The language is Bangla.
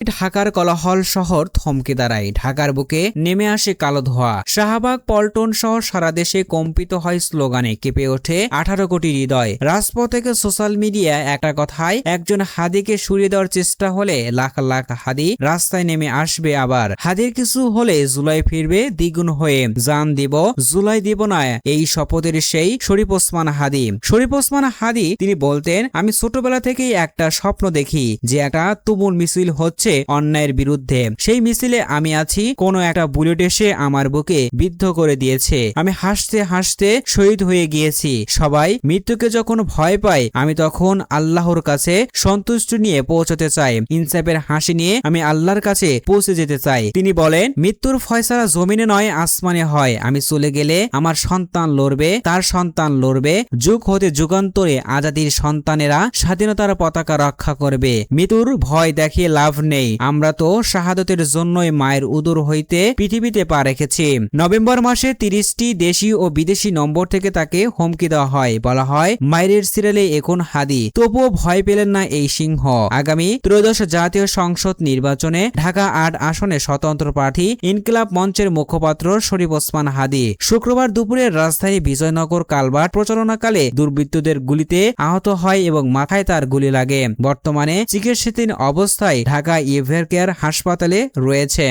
ঢাকার কলাহল শহর থমকে দাঁড়ায় ঢাকার বুকে নেমে আসে কালো ধোয়া শাহবাগ পল্টন সহ সারা দেশে কম্পিত হয় স্লোগানে কেঁপে ওঠে আঠারো কোটি হৃদয় রাজপথ থেকে সোশ্যাল মিডিয়া একটা কথায় একজন হাদিকে সরিয়ে দেওয়ার চেষ্টা হলে লাখ লাখ হাদি রাস্তায় নেমে আসবে আবার হাদির কিছু হলে জুলাই ফিরবে দ্বিগুণ হয়ে জান দিব জুলাই দিব না এই শপথের সেই শরীফ ওসমান হাদি শরীফ ওসমান হাদি তিনি বলতেন আমি ছোটবেলা থেকেই একটা স্বপ্ন দেখি যে একটা তুমুল মিছিল হচ্ছে অন্যায়ের বিরুদ্ধে। সেই মিছিলে আমি আছি, কোন একটা বুলেট এসে আমার বুকে বিদ্ধ করে দিয়েছে। আমি হাসতে হাসতে শহীদ হয়ে গিয়েছি। সবাই মৃত্যুকে যখন ভয় পায়, আমি তখন আল্লাহর কাছে সন্তুষ্ট নিয়ে পৌঁছতে চাই। ইনসাফের হাসি নিয়ে আমি আল্লাহর কাছে পৌঁছে যেতে চাই। তিনি বলেন, মৃত্যুর ফয়সালা জমিনে নয়, আসমানে হয়। আমি চলে গেলে আমার সন্তান লড়বে, তার সন্তান লড়বে। যুগ হতে যুগান্তরে আজাদির সন্তানেরা স্বাধীনতার পতাকা রক্ষা করবে। মৃত্যুর ভয় দেখিয়ে লাভ নেই। আমরা তো শাহাদতের জন্যই মায়ের উদর হইতে পৃথিবীতে পা রেখেছি। নভেম্বর মাসে তিরিশটি দেশি ও বিদেশি নম্বর থেকে তাকে হুমকি দেওয়া হয়। বলা হয়, মায়ের সিরিয়ালে এখন হাদি। তবুও ভয় পেলেন না এই সিংহ। আগামী ত্রয়োদশ জাতীয় সংসদ নির্বাচনে ঢাকা আট আসনে স্বতন্ত্র প্রার্থী ইনকিলাব মঞ্চের মুখপাত্র শরীফ ওসমান হাদি। শুক্রবার দুপুরে রাজধানী বিজয়নগর কালভার্ট প্রচারণাকালে দুর্বৃত্তদের গুলিতে আহত হয় এবং মাথায় তার গুলি লাগে। বর্তমানে চিকিৎসাধীন অবস্থায় ঢাকা ইভের কেয়ার হাসপাতালে রয়েছে।